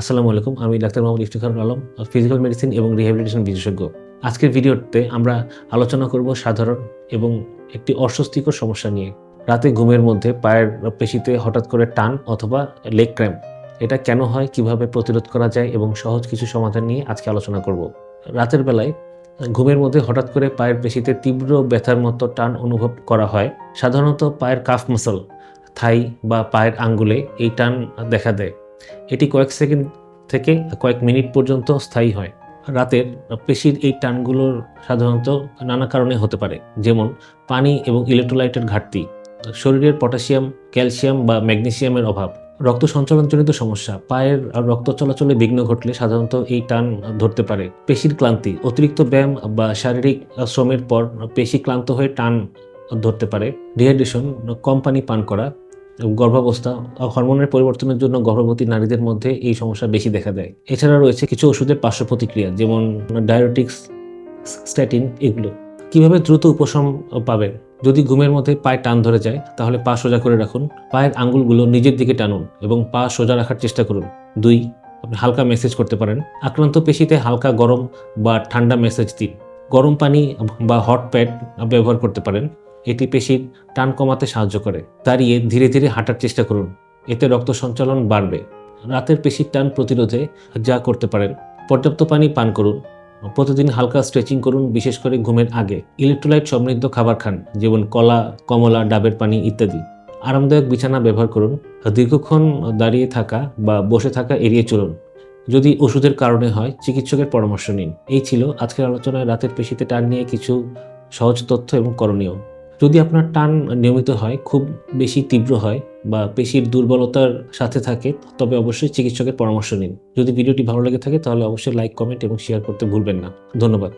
আসসালামু আলাইকুম, আমি doctor Mohammad Iftikharul Alam physical medicine এবং রিহ্যাবিলিটেশন বিশেষজ্ঞ। আজকের ভিডিওতে আমরা আলোচনা করব সাধারণ এবং একটি অস্বস্তিকর সমস্যা নিয়ে। রাতে ঘুমের মধ্যে পায়ের পেশিতে হঠাৎ করে টান অথবা লেগ ক্র্যাম্প এটা কেন হয়, কীভাবে প্রতিরোধ করা যায় এবং সহজ কিছু সমাধান নিয়ে আজকে আলোচনা করব। রাতের বেলায় ঘুমের মধ্যে হঠাৎ করে পায়ের পেশিতে তীব্র ব্যথার মতো টান অনুভব করা হয়। সাধারণত পায়ের কাফ মাসল থাই বা পায়ের আঙ্গুলে এই টান দেখা দেয়। এটি কয়েক সেকেন্ড থেকে কয়েক মিনিট পর্যন্ত স্থায়ী হয়। রাতের পেশির এই টানগুলোর সাধারণত নানা কারণে হতে পারে, যেমন পানি এবং ইলেকট্রোলাইটের ঘাটতি, শরীরের পটাশিয়াম, ক্যালসিয়াম বা ম্যাগনেসিয়ামের অভাব, রক্ত সঞ্চালনজনিত সমস্যা, পায়ের রক্ত চলাচলে বিঘ্ন ঘটলে সাধারণত এই টান ধরতে পারে। পেশির ক্লান্তি, অতিরিক্ত ব্যায়াম বা শারীরিক শ্রমের পর পেশি ক্লান্ত হয়ে টান ধরতে পারে। ডিহাইড্রেশন কম পানি পান করা গর্ভাবস্থা হরমোনের পরিবর্তনের জন্য গর্ভবতী নারীদের মধ্যে এই সমস্যা বেশি দেখা দেয়। এছাড়া রয়েছে কিছু ওষুধের পার্শ্ব প্রতিক্রিয়া যেমন ডায়োটিক্স, স্ট্যাটিন এগুলো। কীভাবে দ্রুত উপশম পাবেন? যদি ঘুমের মধ্যে পায়ে টান ধরে যায়, তাহলে পা সোজা করে রাখুন। পায়ের আঙ্গুলগুলো নিজের দিকে টানুন এবং পা সোজা রাখার চেষ্টা করুন। দুই, আপনি হালকা মেসেজ করতে পারেন। আক্রান্ত পেশিতে হালকা গরম বা ঠান্ডা মেসেজ দিন। গরম পানি বা হট প্যাড ব্যবহার করতে পারেন। এটি পেশির টান কমাতে সাহায্য করে। দাঁড়িয়ে ধীরে ধীরে হাঁটার চেষ্টা করুন। এতে রক্ত সঞ্চালন বাড়বে। রাতের পেশির টান প্রতিরোধে যা করতে পারেন, পর্যাপ্ত পানি পান করুন। প্রতিদিন হালকা স্ট্রেচিং করুন, বিশেষ করে ঘুমের আগে। ইলেকট্রোলাইট সমৃদ্ধ খাবার খান, যেমন কলা, কমলা, ডাবের পানি ইত্যাদি। আরামদায়ক বিছানা ব্যবহার করুন। দীর্ঘক্ষণ দাঁড়িয়ে থাকা বা বসে থাকা এড়িয়ে চলুন। যদি ওষুধের কারণে হয়, চিকিৎসকের পরামর্শ নিন। এই ছিল আজকের আলোচনায় রাতের পেশিতে টান নিয়ে কিছু সহজ তথ্য এবং করণীয়। যদি আপনার টান নিয়মিত হয়, খুব বেশি তীব্র হয় বা পেশির দুর্বলতার সাথে থাকে, তবে অবশ্যই চিকিৎসকের পরামর্শ নিন। যদি ভিডিওটি ভালো লেগে থাকে, তাহলে অবশ্যই লাইক, কমেন্ট এবং শেয়ার করতে ভুলবেন না। ধন্যবাদ।